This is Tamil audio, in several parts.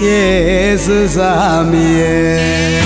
ஏசு சாமியே.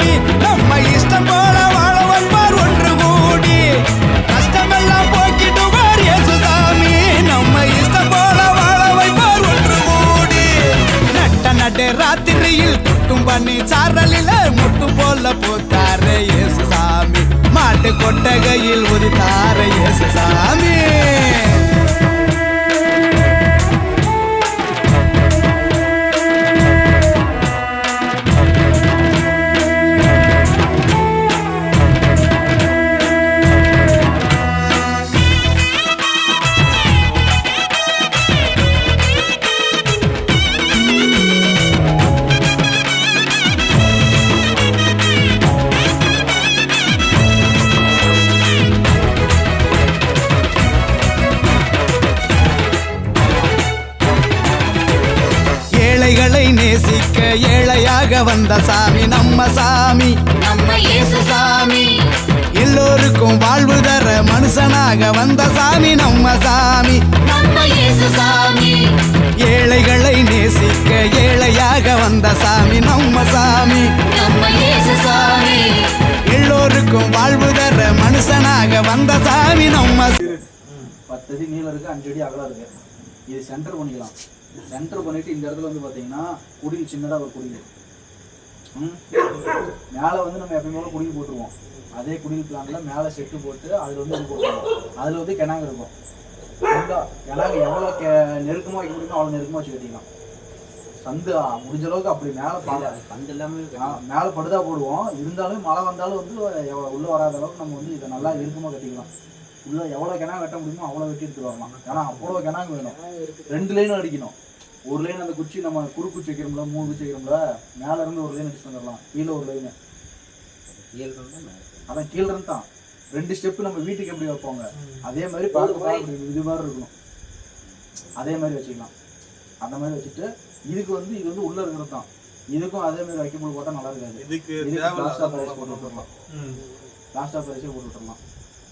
சாமி நம்ம இஷ்டம் போல வாழ வந்தார் ஒன்று கூடி. கஷ்டமெல்லாம் போக்கிடுவார் இயேசு நம்ம இஷ்டம் போல வாழ வைப்பார் ஒன்று கூடி. நட்ட நடு ராத்திரியில் குட்டும் பண்ணி சாரலில முட்டு போல போத்தாரு இயேசுசாமி. மாட்டு கொட்டகையில் உதித்தாரு இயேசு சாமி இது சென்டர் பண்ணிக்கலாம். சென்டர் பண்ணிட்டு இந்த இடத்துல வந்து பாத்தீங்கன்னா குடில் சின்னதா ஒரு குடில். மேல வந்து நம்ம எப்பயும் குடில் போட்டுருவோம். அதே குடில் பிளான்ல மேல செட்டு போட்டு அதுல வந்து போட்டுருவோம். அதுல வந்து கிணாங்க இருக்கும். கிணாங்க எவ்வளவு கெ- நெருக்கமா வைக்க முடியுமோ அவ்வளவு நெருக்கமா வச்சு கட்டிக்கலாம் சந்து முடிஞ்ச அளவுக்கு அப்படி மேல பால பந்து எல்லாமே மேல படுதா போடுவோம். இருந்தாலும் மழை வந்தாலும் வந்து உள்ள வராத அளவுக்கு நம்ம வந்து இதை நல்லா இறுக்கமா கட்டிக்கலாம். உள்ள எவ்வளவு கிணா வெட்ட முடியுமோ அவ்வளவு வெட்டி எடுத்துட்டு வரலாம். ஏன்னா அவ்வளவு கிணாங்க வேணும். ரெண்டு லைனும் அடிக்கணும். ஒரு லைன் அந்த குச்சி நம்ம குறு குச்சி வைக்கிறோம்ல மூணு குச்சி வைக்கிறோம்ல மேல இருந்து ஒரு லைன் அடிச்சு வந்துடலாம். கீழே ஒரு லைன். அதான் கீழ இருந்து தான். ரெண்டு ஸ்டெப் நம்ம வீட்டுக்கு எப்படி வைப்போங்க? அதே மாதிரி பார்க்க பார்க்க இது மாதிரி இருக்கணும். அதே மாதிரி வச்சுக்கலாம். அந்த மாதிரி வச்சுட்டு இதுக்கு வந்து இது வந்து உள்ள இருக்கிறது தான். இதுக்கும் அதே மாதிரி வைக்கும்போது போட்டா நல்லா இருக்காது. இதுக்கு லாஸ்ட் ஆஃப் ரைஸ் போட்டு விட்டுறலாம். லாஸ்ட் ஆஃப் ரைஸே போட்டு விட்டுறலாம்.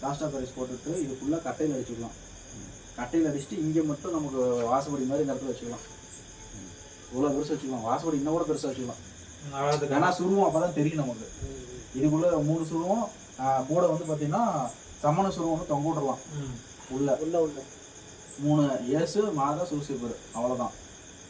லாஸ்ட் ஆஃப் ரைஸ் போட்டுட்டு இது ஃபுல்லாக கட்டையில் அடிச்சுக்கலாம். கட்டையில் அடிச்சுட்டு இங்கே மட்டும் நமக்கு வாசப்படி மாதிரி இந்த இடத்துல வச்சுக்கலாம். இவ்வளோ பெருசு வச்சுக்கலாம். வாசப்படி இன்னும் கூட பெருசாக வச்சுக்கலாம். ஏன்னா சுருவம் அப்போ தான் தெரியும் நமக்கு. இதுக்குள்ள மூணு சுருவம் கூட வந்து பார்த்தீங்கன்னா சமண சுருவம் வந்து தொங்க விட்டுறலாம். உள்ள. உள்ள உள்ள. மூணு ஏசு மாதா சூசிப்பர் அவ்வளோதான்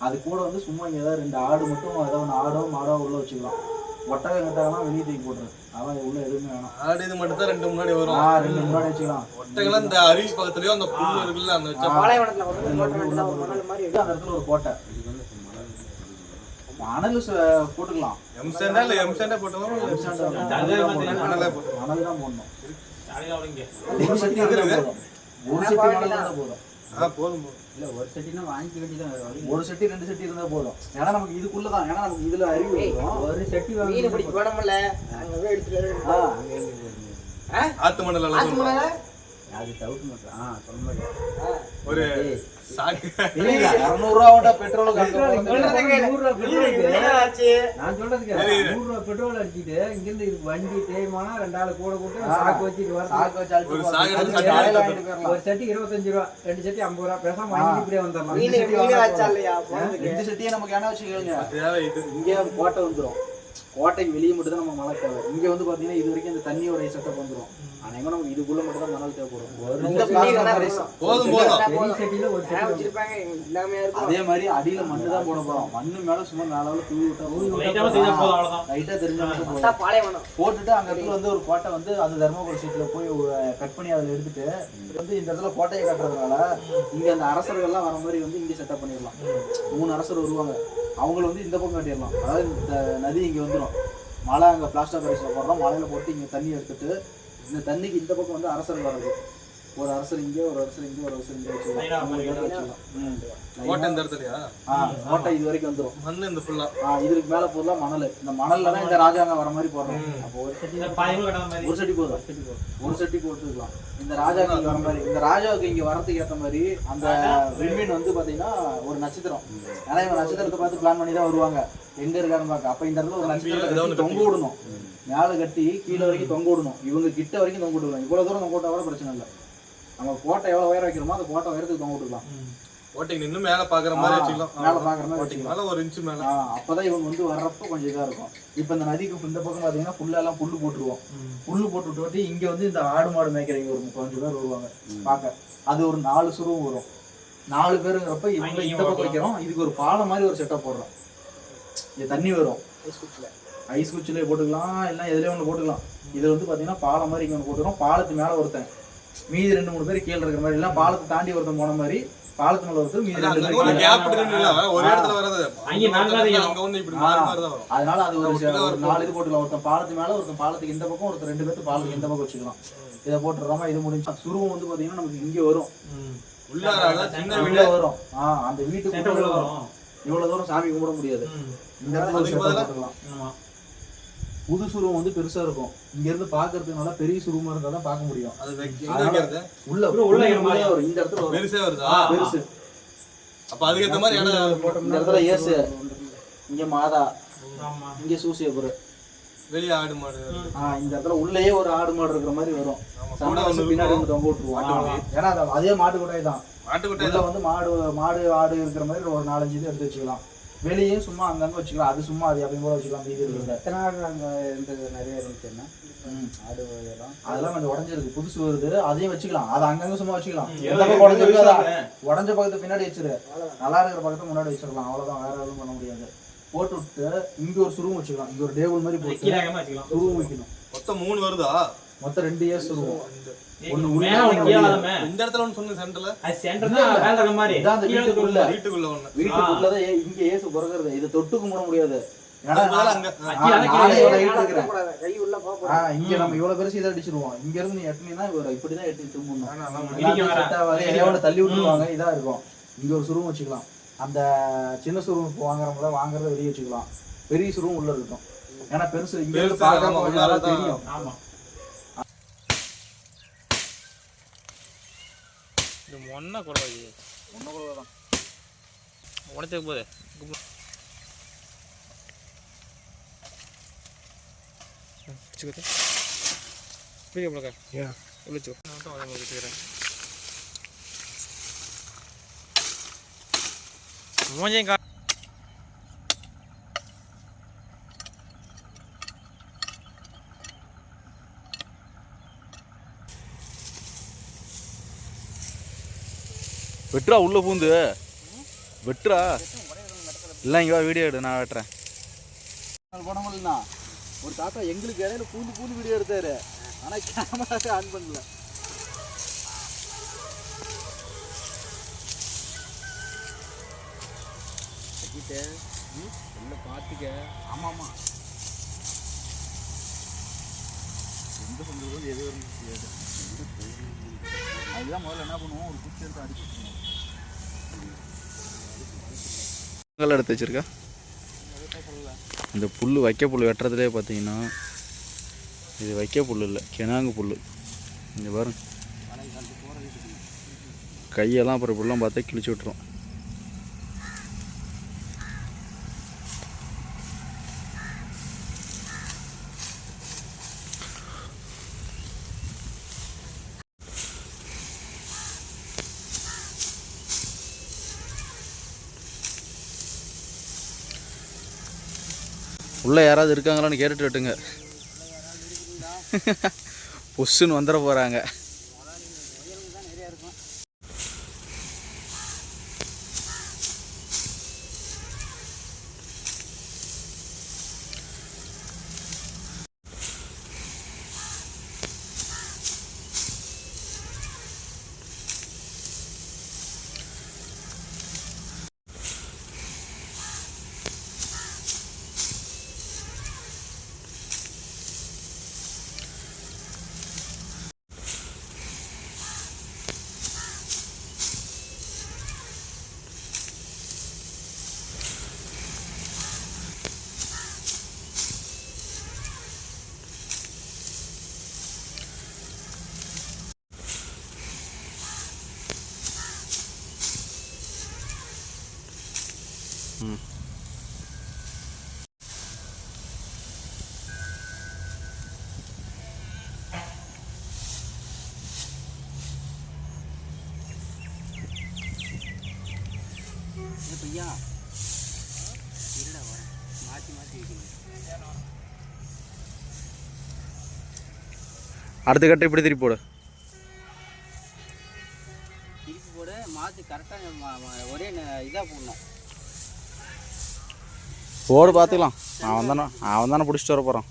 அது கூட வந்து சும்மா இங்கே ஏதாவது ரெண்டு ஆடு மட்டும் ஏதாவது ஒன்று ஆடோ மாடோ உள்ள வச்சுக்கலாம். ஒட்டகம் கட்டகம்லாம் வெளியே தூக்கி போட்டுரு. அதான் உள்ள எதுவுமே வேணாம். ஆடு இது மட்டும் தான் ரெண்டு முன்னாடி வரும். ஆ ரெண்டு முன்னாடி வச்சுக்கலாம். ஒட்டைகள்லாம் இந்த அருவி பக்கத்துலயோ அந்த புல்லு இருக்குல்ல அந்த வச்சா இது அந்த இடத்துல ஒரு கோட்டை இதுக்கு வந்து இப்ப மழை மணல் ச- போட்டுக்கலாம். எம்சேண்டா இல்ல எம்சேண்டா போட்டோம்? மணலே மணல் தான் போடணும். ஒரு. ஒரு சட்டி மணல் இருந்தா போதும். போதும் போதும். இல்ல ஒரு செட்டினா வாங்கி கட்டி தான் வரும் ஒரு சட்டி ரெண்டு சட்டி இருந்தா போதும். ஏன்னா நமக்கு இதுக்குள்ள தான் ஏன்னா நமக்கு இதுல அறிவு வரும் ஒரு செட்டி மீன் வாங்கி பிடிக்க போனோம்ல அங்க போய் எடுத்துட்டு. ஆத்து மணல் அது தவிர்க்க மாட்டேன் ஆ சொல்ல மாட்டேன் ஒரு சாக்கு. இரநூறுவா ஆச்சு? நான் சொல்றதுக்கு சரி, இரு. நூறு ரூபா பெட்ரோல் அடிச்சிட்டு இங்கிருந்து வண்டி தேய்மானா ரெண்டு ஆளு கூட கூட்டு சாக்கு வச்சுட்டு ஒரு சட்டி இருபத்தஞ்சு ரூபா ரெண்டு சட்டி ஐம்பது ரூபா. பேசாம வாங்கிட்டு இப்படியே வந்துடலாம். ரெண்டு சட்டியை நமக்கு என்ன வச்சுக்கோங்க இங்கே கோட்டை வந்துரும். கோட்டைக்கு வெளியே மட்டும் தான் நம்ம மழை தேவை இங்க வந்து பாத்தீங்கன்னா இது வரைக்கும் இந்த தண்ணியோட செட்டப் நமக்கு இதுக்குள்ள மட்டும் தான் மணல் தேவைப்படும் போதும். போதும் அதே மாதிரி அடியில மண்ணு தான் போட போறோம். மண்ணு மேல சும்மா மேல தூவி விட்டா போதும். லைட்டா தெரிஞ்சா மட்டும் போதும். மொத்தா பாலைவனம் போட்டுட்டு அங்க இடத்துல வந்து ஒரு கோட்டை வந்து அந்த தர்மபுரி சீட்ல போய் கட் பண்ணி அதில் எடுத்துட்டு வந்து இந்த இடத்துல கோட்டையை கட்டுறதுனால இங்க அந்த அரசர்கள்லாம் வர மாதிரி வந்து இங்க செட்டப் பண்ணிடலாம். மூணு அரசர் வருவாங்க. அவங்கள வந்து இந்த பக்கம் கட்டிடலாம். அதாவது இந்த நதி இங்க வந்துடும் மழை அங்க பிளாஸ்டர் கரைசில் போடுறோம். மலையில போட்டு இங்க தண்ணி எடுத்துட்டு இந்த தண்ணிக்கு இந்த பக்கம் வந்து அரசர் வரது. ஒரு அரசர் இங்கே ஒரு அரசர் இங்கே ஒரு அரசர் இங்கே வச்சுக்கலாம் மூணு. கோட்டை இந்த இடத்துலயா? இது வரைக்கும் வந்துடும் மண்ணு இந்த ஃபுல்லா இதுக்கு மேல போதா மணல். இந்த மணல்ல தான் இந்த ராஜாங்க வர மாதிரி போடுறோம் அப்போ ஒரு ஒரு சட்டி போதும். ஒரு சட்டி போட்டுக்கலாம். இந்த ராஜாக்கு இங்க வர மாதிரி. இந்த ராஜாவுக்கு இங்க வரதுக்கு ஏத்த மாதிரி அந்த விண்மீன் வந்து பாத்தீங்கன்னா ஒரு நட்சத்திரம். ஏன்னா இவங்க நட்சத்திரத்தை பார்த்து பிளான் பண்ணி தான் வருவாங்க. எங்க இருக்காருன்னு பார்க்க. அப்ப இந்த இடத்துல ஒரு நட்சத்திரத்தை கட்டி தொங்க விடணும். மேல கட்டி கீழே வரைக்கும் தொங்க விடணும். இவங்க கிட்ட வரைக்கும் தொங்க விடலாம் இவ்வளவு தூரம் தொங்க விட்டா கூட பிரச்சனை இல்லை. நம்ம கோட்டை எவ்வளவு உயரம் வைக்கிறோமோ அந்த கோட்டை உயரத்துக்கு தொங்க விட்டுக்கலாம். கோட்டைக்கு நின்னு மேல பாக்குற மாதிரி வச்சுக்கலாம். மேல பாக்குற மாதிரி மேல ஒரு இன்ச்சு மேல. ஆ, அப்பதான் இவங்க வந்து வர்றப்ப கொஞ்சம் இதா இருக்கும். இப்ப இந்த நதிக்கு இந்த பக்கம் பாத்தீங்கன்னா ஃபுல்லா எல்லாம் புல்லு போட்டுருவோம். புல்லு போட்டு விட்டு இங்க வந்து இந்த ஆடு மாடு மேய்க்கிறவங்க ஒரு முப்பத்தஞ்சு பேர் வருவாங்க. பார்க்க அது ஒரு நாலு சுருவம் வரும். நாலு பேருங்கிறப்ப இவங்க இந்த பக்கம் வைக்கிறோம். இதுக்கு ஒரு பாலம் மாதிரி ஒரு செட்டப் போடுறோம். இங்க தண்ணி வரும். ஐஸ் குச்சிலே போட்டுக்கலாம். எல்லாம் எதுலயே ஒன்று போட்டுக்கலாம். இது வந்து பாத்தீங்கன்னா பாலம் மாதிரி இங்க ஒன்று போட்டுக்கிறோம். பாலத்து மேல ஒருத்தன். மீதி ரெண்டு மூணு பேர் கீழே இருக்கிற மாதிரி எல்லாம் பாலத்தை தாண்டி ஒருத்தன் போன மாதிரி பாலத்து மேல ஒருத்தர் மீதி ரெண்டு பேர் கேப் இருக்குல்ல ஒரு இடத்துல வராது அங்க நாலு பேர் அங்க ஒண்ணு இப்படி மாறி மாறி தான் வரும். அதனால அது ஒரு நாலு இது போட்டுக்கலாம். ஒருத்தன் பாலத்து மேல ஒருத்தன் பாலத்துக்கு இந்த பக்கம் ஒருத்தர் ரெண்டு பேர்த்து பாலத்துக்கு இந்த பக்கம் வச்சுக்கலாம். இதை போட்டுறோமா? இது முடிஞ்சு. சுருவம் வந்து பாத்தீங்கன்னா நமக்கு இங்க வரும். உள்ளார வரும். ஆஹ் அந்த வீட்டுக்கு இவ்வளவு தூரம் சாமி கும்பிட முடியாது. இந்த இடத்துல? போட்டுக்கலாம். புது சுருவம் வந்து பெருசா இருக்கும். இங்க இருந்து பாக்குறதுக்கு நல்லா பெரிய சுருவமா இருந்தா தான் பார்க்க முடியும். அது உள்ள. வரும் இந்த இடத்துல பெருசே வருதா? பெருசு. அப்ப அதுக்கேத்த மாதிரி இந்த இடத்துல ஏசு. இங்க மாதா. இங்க சூசியபுரம் வெளிய ஆடு மாடு. ஆஹ் இந்த இடத்துல உள்ளேயே ஒரு ஆடு மாடு இருக்கிற மாதிரி வரும். பின்னாடி. வந்து தொங்க விட்டுருவோம் ஏன்னா அது அதே மாட்டு கொட்டாய் தான் மாட்டுக்கொட்டை உள்ள வந்து மாடு மாடு ஆடு இருக்கிற மாதிரி ஒரு நாலஞ்சு இது எடுத்து வச்சுக்கலாம். வெளியே சும்மா அங்கங்க வச்சுக்கலாம். அது சும்மா அது எப்பயும் போல வச்சுக்கலாம். மீதி இருக்கிறத எத்தனை ஆடு அங்க இருந்தது நிறைய இருந்துச்சுன்னா. ஆடு எல்லாம் அதெல்லாம் கொஞ்சம் உடஞ்சிருக்கு. புதுசு வருது. அதையும் வச்சுக்கலாம். அது அங்கங்க சும்மா வச்சுக்கலாம். எந்த பக்கம் உடஞ்சிருக்கோ அதான். உடஞ்ச பக்கத்து பின்னாடி வச்சிரு. நல்லா இருக்கிற பக்கத்து முன்னாடி வச்சிடலாம் அவ்வளவுதான். வேற எதுவும் பண்ண முடியாது. போட்டு விட்டு இங்க ஒரு சுருவம் வச்சுக்கலாம். இங்க ஒரு டேபிள் மாதிரி போட்டு சுருவம் வைக்கணும். மொத்தம் மூணு வருதா? மொத்தம் ரெண்டு இயர்ஸ் உள்ள. இல்லாம, இந்த இடத்துல ஒண்ணு சொன்ன சென்டர்ல. அது தான் மாதிரி. இதான் அந்த வீட்டுக்குள்ள. வீட்டுக்குள்ள இங்க ஏசு பிறகுறது. இதை தொட்டு கும்பிட முடியாது. ஏன்னா அதுக்கு பதிலா அங்க ஆ, கீழே நானே கீழே இவ்வளவு height இருக்கிறேன். கூடாது. கை உள்ள போக ஆ, இங்க நம்ம இவ்வளவு பெருசு இதை அடிச்சிருவோம். இங்க இருந்து நீ எட்டினா இவர் இப்படிதான் எட்டி திரும்பணும். தள்ளி விட்டுருவாங்க. இதா இருக்கும். இங்க ஒரு சுருவம் வச்சுக்கலாம். அந்த சின்ன சுருவம் வாங்குறவங்கள வாங்குறத வெளியே வச்சுக்கலாம். பெரிய சுருவம் உள்ள இருக்கும் ஏன்னா பெருசு இங்க இருந்து பார்க்க தான். இது ஒன்றா குறவாகி உடச்சது போது. பிடிச்சிக்கோ பிடிக்க போலக்கா உள்ளிச்சோ நான் அதே மாதிரி வச்சுக்கிறேன். மூஞ்சையும் கா வெட்டுறா உள்ள பூந்து. வெட்டுறா. இல்லை இங்கே வீடியோ எடு நான் வெட்டுறேன். போனோம்னா ஒரு தாத்தா எங்களுக்கு இடையில பூந்து பூந்து வீடியோ எடுத்தாரு. ஆனா கேமரா ஆன் பண்ணல. ஆமா ஆமா. எந்த சந்தர்ப்பம் எது வரும் தெரியாது அதுதான் முதல்ல என்ன பண்ணுவோம்? ஒரு குச்சி எடுத்து அடிச்சு எடுத்து வச்சுருக்கா? இந்த புல் வைக்க புல் வெட்டுறதுலே பார்த்தீங்கன்னா இது வைக்க புல் இல்லை கிணாங்கு புல் இங்கே பாருங்க. கையெல்லாம் அப்புறம் இப்படிலாம் பார்த்தா கிழிச்சு விட்டுரும். உள்ளே யாராவது இருக்காங்களான்னு கேட்டுட்டு விட்டுங்க பொஸ்ஸுன்னு வந்துட போகிறாங்க அடுத்த கட்டை இப்படி திருப்பி போடு. திருப்பி போட மாற்றி கரெக்டாக ஒரே இதாக போடணும். போடு பார்த்துக்கலாம் அவன் தானே அவன் தானே பிடிச்சிட்டு வர போகிறான்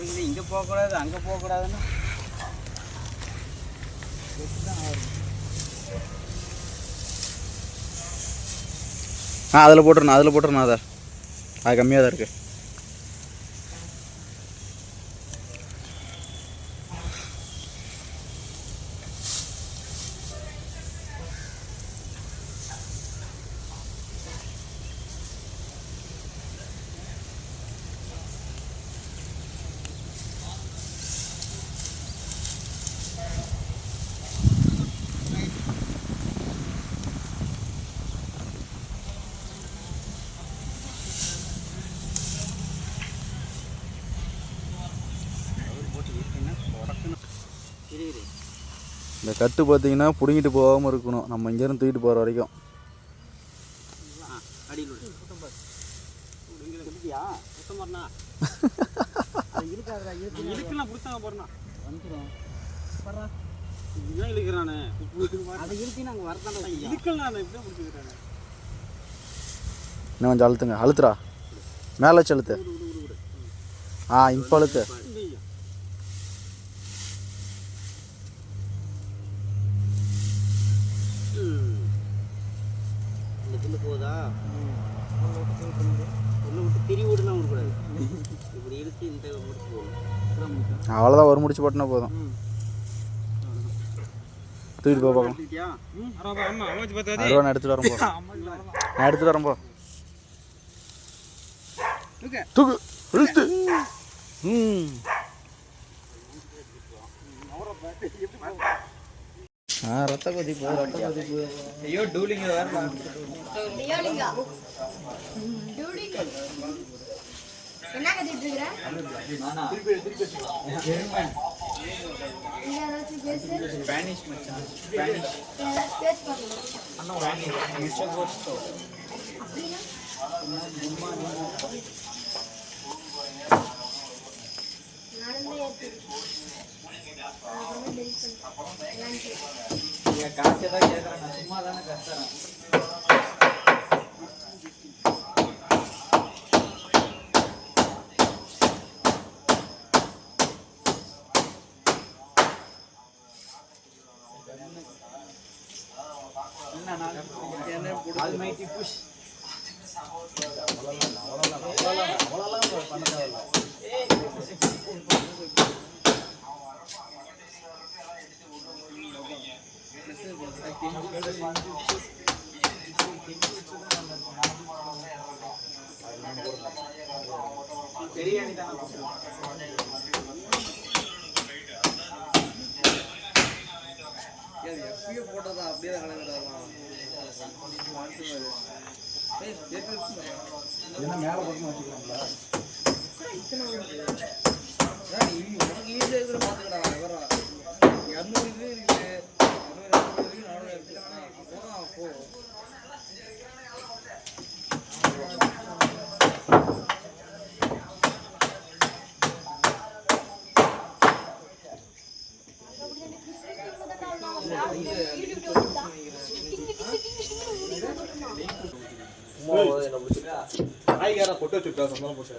இருக்குது இங்கே போகக்கூடாது அங்கே போகக்கூடாதுன்னு ஆ அதில் போட்டுருண்ணா அதில் போட்டுருண்ணா அதை அது கம்மியாக தான் இருக்குது கட்டு பார்த்தீங்கன்னா பிடுங்கிட்டு போகாமல் இருக்கணும். நம்ம இங்கேருந்து தூக்கிட்டு போகிற வரைக்கும். இன்னும் கொஞ்சம் அழுத்துங்க. அழுத்துறா மேலே வச்சு அழுத்து. ஆ இப்போ அழுத்து இந்த புல்லு போதா உள்ள விட்டு திரி விட்டுலாம் விடக்கூடாது இப்படி இழுத்து இந்த முடிச்சு போகணும் அவ்வளோதான் ஒரு முடிச்சு போட்டுனா போதும். தூக்கிட்டு போ பார்க்கலாம் அருவா நான் எடுத்துகிட்டு வரேன் போ. நான் எடுத்துகிட்டு வரேன் போ. தூக்கு. இழுத்து. ம். ஆ ரத்த கொதிப்பு ரத்த கொதிப்பு. ஐயோ டூலிங்க வேற என்ன கத்திட்டு இருக்கிற இங்க ஏதாச்சும் பேசு. ஸ்பானிஷ் மச்சான். ஸ்பானிஷ் ஏதாச்சும் பேச்சு பார்க்கலாம். அப்படின்னா நடந்தே ஏத்து அப்புறமா delete பண்ணு. விளையாண்டு. காசு தான் கேட்கறேன் நான் சும்மா தானே கத்துறேன் Almighty push. பிரியாணி தானே எப்பயோ போட்டதா? அப்படியே தான் கலந்துடலாம் என்ன மேலே பக்கம் வச்சுக்கலாங்களா உனக்கு ஈஸியாக இருக்கிற பார்த்துக்கடா எவரா இரநூறு இது இருக்கு. இரநூறு இரநூறு இருக்கு. நானூறு இருக்கு ஆனால் போனா போ. நாய்க்கார பொட்டு வச்சுட்டா சம்பளம் போட்டு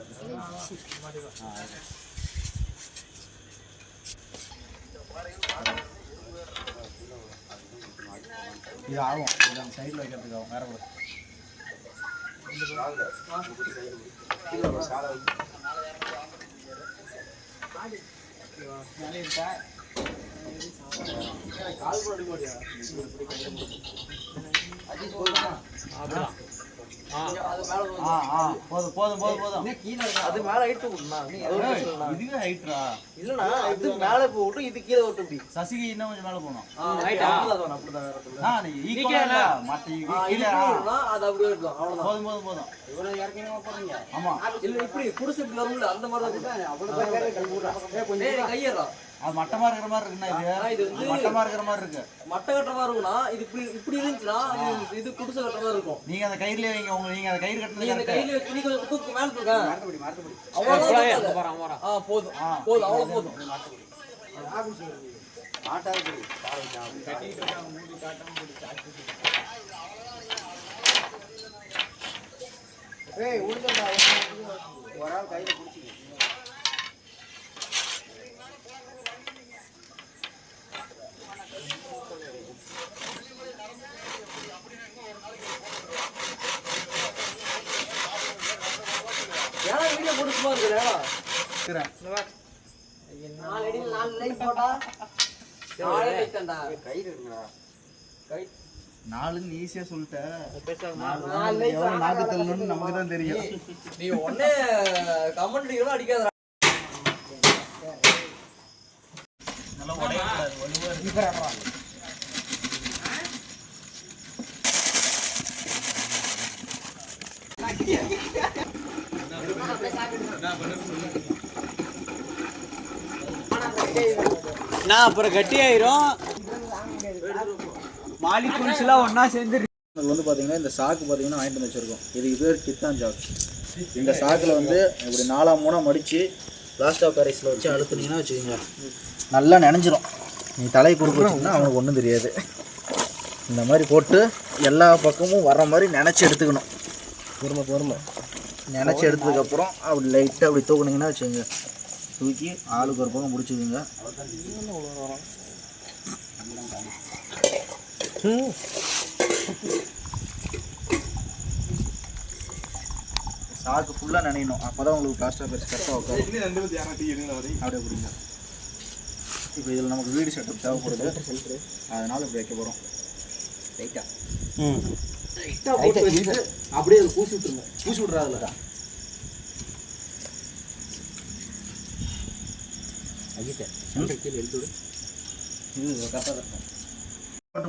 இது ஆகும். இது அந்த சைடில் வைக்கிறதுக்கு ஆகும். வேற கூட போதும் போதும் போதும் போதும் அது மேலே இதுவே ஹைட்ரா இது மேலே போட்டு இது கீழே விட்டு இப்படி சசிகி இன்னும் கொஞ்சம் மேலே போகணும் ஹைட் அப்படிதான் வேற ஈக்குவலா கீழே அது அப்படியே இருக்கும் அவ்வளோதான் போதும் போதும் போதும் இவ்வளோ இறக்கினமா போறீங்க ஆமா இல்ல இப்படி குடிசை வரும்ல அந்த மாதிரி தான் அவ்வளோ கையறா. அது மட்டமா இருக்கிற மாதிரி இருக்குண்ணா ஆ, இது இது வந்து- மட்டமா இருக்கிற மாதிரி இருக்கு. மட்டை கட்டுற மாதிரி இருக்கும்னா இது இப்படி இப்படி இருந்துச்சுன்னா இது- இது குடிசை கட்டுற மாதிரி இருக்கும். நீங்க அந்த கயிறுலயே வைங்க உங்க நீங்க அந்த கயிறு நீ அந்த correct. கையில வச்சு நீ கொஞ்சம் தூக்கு மேல தூக்க அவ்வளவுதான் ஆ போதும். போதும் அவ்வளவு போதும். ஒரு ஆள் கையில் பிடிச்சிக்க ஏன்னா வீடியோ போட்டு சும்மா இருக்கிறேன். இருக்கிறேன். நாலு அடி நாலு லைக் போட்டா நாலே லைக் தான்டா கயிறு இருக்குங்களா நாலுன்னு ஈஸியா சொல்லிட்டேன் நாக்கு தள்ளணும்னு நமக்கு தான் தெரியும். நீ உடனே கமெண்ட் அடிக்கலாம் அடிக்காத நல்லா உடையக்கூடாது வலுவா நான் அப்புறம் கட்டியாயிரும். மாலிகுல்ஸ்லாம் ஒண்ணா சேர்ந்து வந்து பார்த்தீங்கன்னா இந்த சாக்கு பார்த்தீங்கன்னா வாங்கிட்டு வந்து வச்சிருக்கோம். இது இது பேர் கித்தான் சாக்கு. இந்த சாக்கில் வந்து இப்படி நாலாம் மூணாக மடித்து பிளாஸ்டர் பேரிஸில் வச்சு அழுத்துனீங்கன்னா வச்சுக்கோங்க. நல்லா நனைஞ்சிரும். நீ தலை கொடுக்க வச்சிங்கன்னா அவனுக்கு ஒன்றும் தெரியாது. இந்த மாதிரி போட்டு எல்லா பக்கமும் வர்ற மாதிரி நினச்சி எடுத்துக்கணும். பொறுமை பொறுமை. நினச்சி எடுத்ததுக்கப்புறம் அப்படி லைட்டாக அப்படி தூக்குனீங்கன்னா வச்சுக்கோங்க. தூக்கி ஆளுக்கு ஒரு பக்கம் பிடிச்சிக்குங்க. சாக்கு ஃபுல்லாக நினைக்கணும் அப்போ தான் உங்களுக்கு பிளாஸ்டர் பேரிஸ் கரெக்டாக உட்காரும். அப்படியே பிடிங்க. இப்போ இதில் நமக்கு வீடு செட்டப் தேவைப்படுது. அதனால் இப்படி வைக்க போகிறோம் ம். லைட்டாக போட்டு வச்சுட்டு அப்படியே அதில் பூசி விட்டுருங்க. பூசி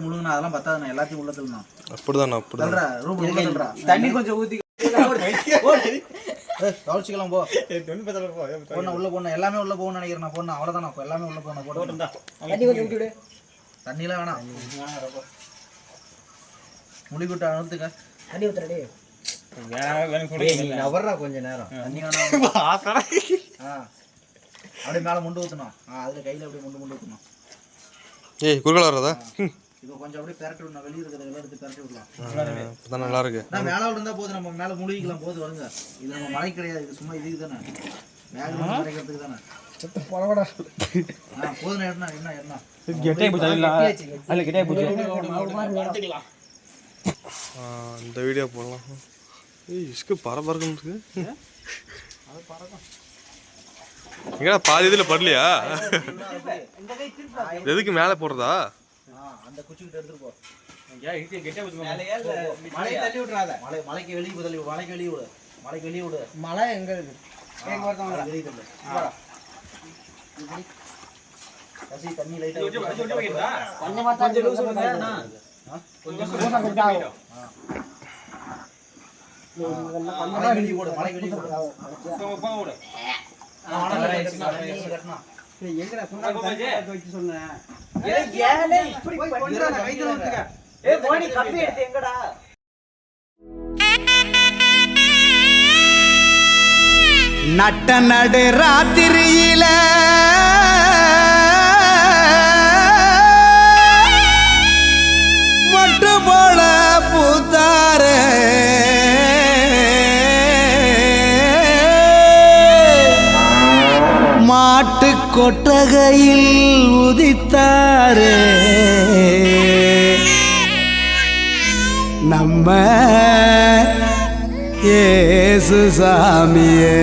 முழுங்கினா அதெல்லாம் பத்தாதுண்ணா. எல்லாத்தையும் உள்ள அப்படிதாண்ணா அப்படிதான் ரூம் உள்ள தண்ணி கொஞ்சம் ஊத்தி கவனிச்சுக்கலாம் போ. போன உள்ள போன எல்லாமே உள்ள போகணும்னு நினைக்கிறேன் நான் போன அவ்வளவுதான் நான் எல்லாமே உள்ள போன போட்டு தண்ணி கொஞ்சம் ஊத்தி விடு. தண்ணிலாம் வேணாம். முடிவிட்டு அழுத்துக்க. தண்ணி ஊத்துறடி. நவர்றா கொஞ்ச நேரம். தண்ணி அப்படியே மேலே முண்டு ஊற்றணும் ஆ அதில் கையில் அப்படியே முண்டு முண்டு ஊற்றணும் ஏய் குறுக்கல வர்றதா? இது கொஞ்சம் அப்படியே பெரட்டி விடணும். வெளியே இருக்கிறதெல்லாம் எடுத்து பெரட்டி விடலாம். அப்பதான் நல்லா இருக்கு. நான் மேலே இருந்தால் போதும். நம்ம மேலே முழுகிக்கலாம் போது வருங்க. இது நம்ம மழை கிடையாது. இது சும்மா இதுக்கு தானே. மேகம் கிடைக்கிறதுக்கு தானே. ஆ போதும் என்ன என்ன என்ன? கெட்டே போச்சு அதில். கெட்டே போச்சு. இந்த வீடியோ போடலாம். ஏய் இஸ்கு பரபரக்கும் இருக்கு எங்கடா பாதி இதில் படலையா? எதுக்கு மேலே போடுறதா? அந்த குச்சிக்கிட்ட எடுத்துட்டு போ கெட்டே போச்சு மழை தள்ளி விட்றாத மலை மலைக்கு வெளியே தள்ளி மலைக்கு வெளியே விடு மலைக்கு வெளியே விடு மழை எங்க இருக்கு தண்ணி கொஞ்சமா லூஸ் பண்ணுங்க எங்கடா நட்ட நடு ராத்திரியில கொட்டகையில் உதித்தாரே. நம்ம ஏசு சாமியே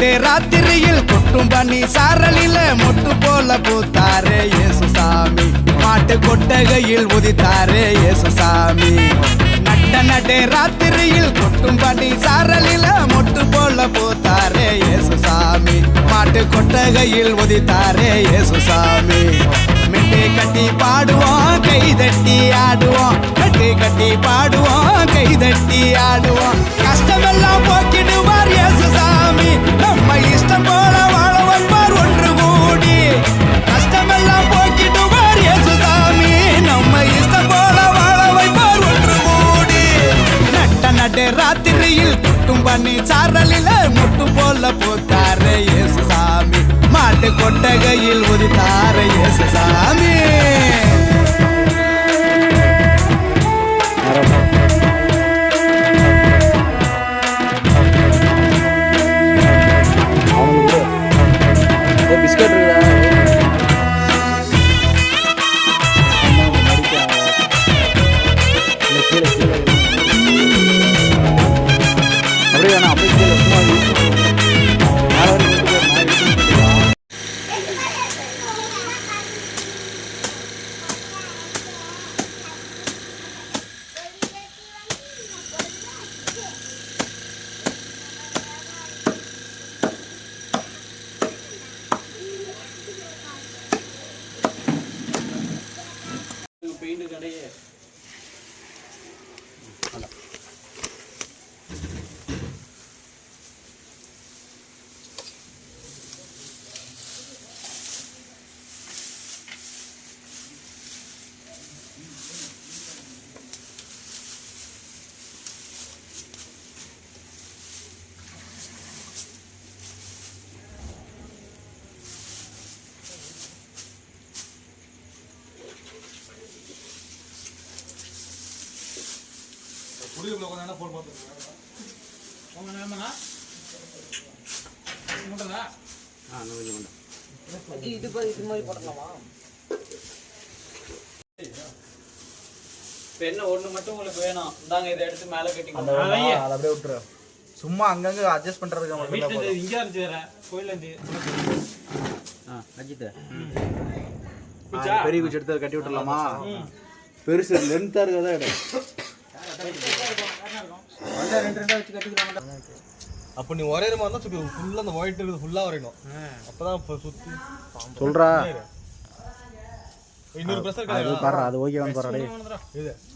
நட்ட ராத்திரியில் கொட்டும் பண்ணி சாரலில மொட்டு போல பூத்தாரே இயேசு சாமி மாட்டு கொட்டகையில் உதித்தாரே இயேசு சாமி நட்ட நடே ராத்திரியில் கொட்டும் பண்ணி சாரலில மொட்டு போல பூத்தாரே இயேசு சாமி மாட்டு கொட்டகையில் உதித்தாரே இயேசு சாமி மெட்டி கட்டி பாடுவோம் கை தட்டி ஆடுவோம். கட்டி கட்டி பாடுவோம் கை தட்டி ஆடுவோம். கஷ்டமெல்லாம் போக்கிடுவார் பண்ணி சாரலில முட்டு போல போத்தாரு இயேசு சாமி மாட்டு கொட்டகையில் உதித்தாரு இயேசு சாமி இது பா- இது மாதிரி போடலாமா? இப்போ என்ன ஒன்று மட்டும் உங்களுக்கு வேணும். இந்தாங்க இதை எடுத்து மேலே கட்டி அந்த அதை அப்படியே விட்டுரு. சும்மா அங்கங்க அட்ஜஸ்ட் பண்றதுக்கு மட்டும் வீட்டுல தான் இருந்து இங்க இருந்துச்சு வேற கோயில்ல இருந்து. அஜித் பெரிய குச்சி எடுத்து கட்டி விட்டுலாமா பெருசு லென்த்தா இருக்கிறதா இடம்? அப்போ நீ வரைகிற மாதிரி தான் சுற்றி ஃபுல்லாக அந்த ஒயிட் இருக்குது ஃபுல்லாக வரையணும். அப்போ தான் இப்போ சுற்றி ப்ரெஷர் அது ஓகே வந்து.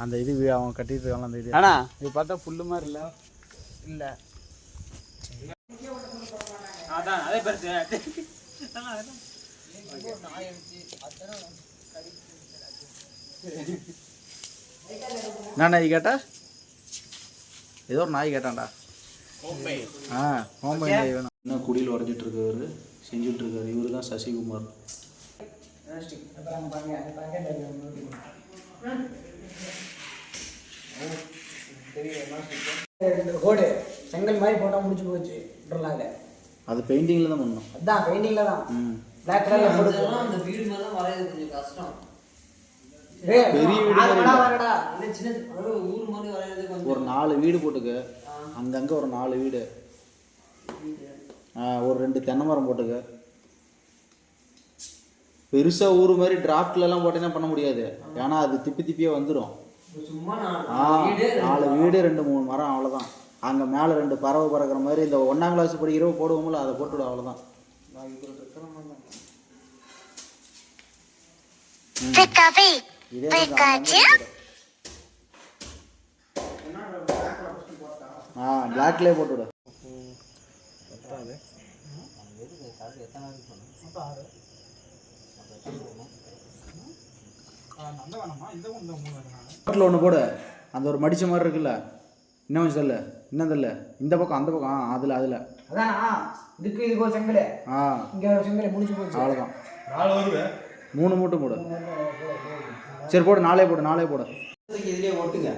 அந்த இது அவன் கட்டிட்டு இருக்கான்ல அந்த இது. ஆனா இது பார்த்தா புல்லு மாதிரி இல்ல. இல்ல. அதான் அதே பெருசு என்ன நாய் கேட்டா? ஏதோ ஒரு நாய் கேட்டான்டா. ஆ ஹோம் நாய் வேணும். என்ன குடியில் உடஞ்சிட்டு இருக்காரு செஞ்சுட்டு இருக்காரு இவரு தான் சசிகுமார். கோடு செங்கல் மாதிரி போட்டா முடிச்சு போச்சு. விட்டுறலாங்க அது பெயிண்டிங்ல தான் பண்ணணும். அதான் பெயிண்டிங்ல தான். ம். பிளாக் கலர்ல போட்டு அந்த வீடு மேல வரையாது கொஞ்சம் கஷ்டம். பெரிய வீடு ஒரு ஊர் மாதிரி வரையாது கொஞ்சம் ஒரு நாலு வீடு போட்டுக்க. அங்கங்க ஒரு நாலு வீடு. ஆ, ஒரு ரெண்டு தென்னை மரம் போட்டுக்க. பெருசா ஊர் மாதிரி டிராஃப்ட்ல எல்லாம் போட்டீங்கன்னா பண்ண முடியாது. ஏன்னா அது திப்பி திப்பியே வந்துடும் நாலு வீடு ரெண்டு மூணு மரம் அவ்வளோதான் அங்கே மேலே ரெண்டு பறவை பறக்கிற மாதிரி இந்த ஒன்றாம் கிளாஸ் படிக்கிறவ போடுவோம்ல அதை போட்டுவிடும் அவ்வளோதான் இதே தான். அந்த ஆ பிளாக்லேயே போட்டுவிடு. ரோட்டில் ஒன்று போடு. அந்த ஒரு மடிச்ச மாதிரி இருக்குல்ல. இன்னும் கொஞ்சம் சொல்லு இன்னும் சொல்லு இந்த பக்கம் அந்த பக்கம். ஆ அதில் அதில். அதானா? இதுக்கு இதுக்கு ஒரு செங்கல். ஆ. இங்க ஒரு செங்கல் முடிச்சு போச்சு. அவ்வளோதான் நாலு வருது மூணு மூட்டை போடு. சரி போடு நாளே போடு நாளே போடு. இதுலயே ஓட்டுங்க.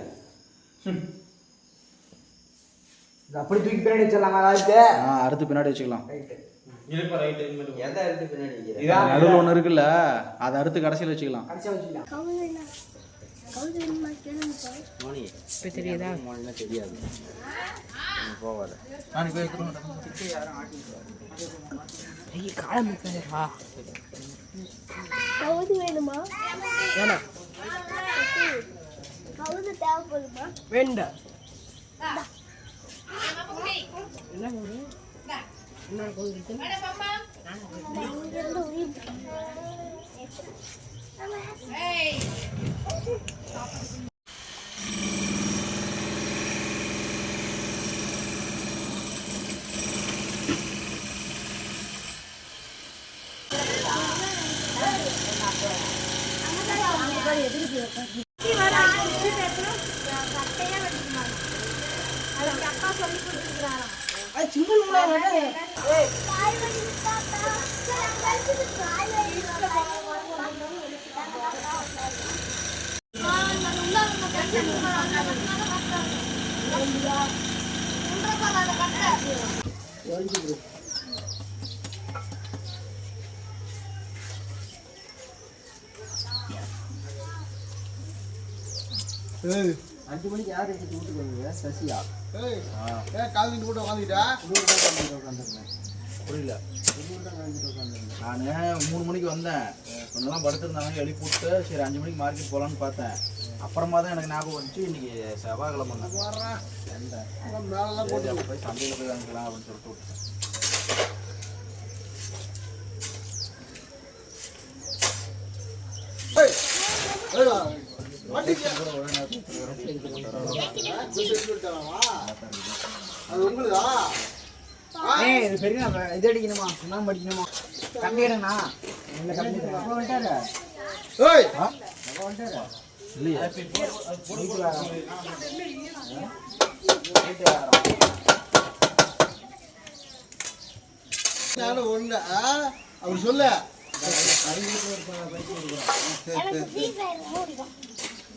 அப்படி தூக்கி பின்னாடி வச்சிடலாமா அதாவது ஆ அறுத்து பின்னாடி வச்சுக்கலாம். எதை பின்னாடி நடுவில் ஒன்று இருக்குல்ல அதை அறுத்து கடைசியில் வச்சுக்கலாம். கடைசியா வச்சுக்கலாம். தெரியுதா? போவாத நான் போய் கவுது வேணுமா? வேணாம். கவுது தேவைப்படுமா வேண்டாம் இங்கிருந்து உயிர் அஞ்சு மணிக்கு யார் எடுத்து வீட்டுக்கு வந்தீங்க? சசியா? புரியல. நான் மூணு மணிக்கு வந்தேன். கொஞ்சம் படுத்திருந்தாங்க எழுப்பி விட்டு சரி அஞ்சு மணிக்கு மார்க்கெட் போகலான்னு பார்த்தேன். அப்புறமா தான் எனக்கு ஞாபகம் வந்துச்சு இன்னைக்கு செவ்வாய்க்கிழமை போய் சந்தையில் போய் வாங்கிக்கலாம் அப்படின்னு சொல்லிட்டு விட்டேன் ஏய் இது பெரிய இது அடிக்கணுமா சுண்ணாம்பு அடிக்கணுமா கம்பி எடுங்கண்ணா இந்த கம்பி வந்துட்டாரு இல்லையா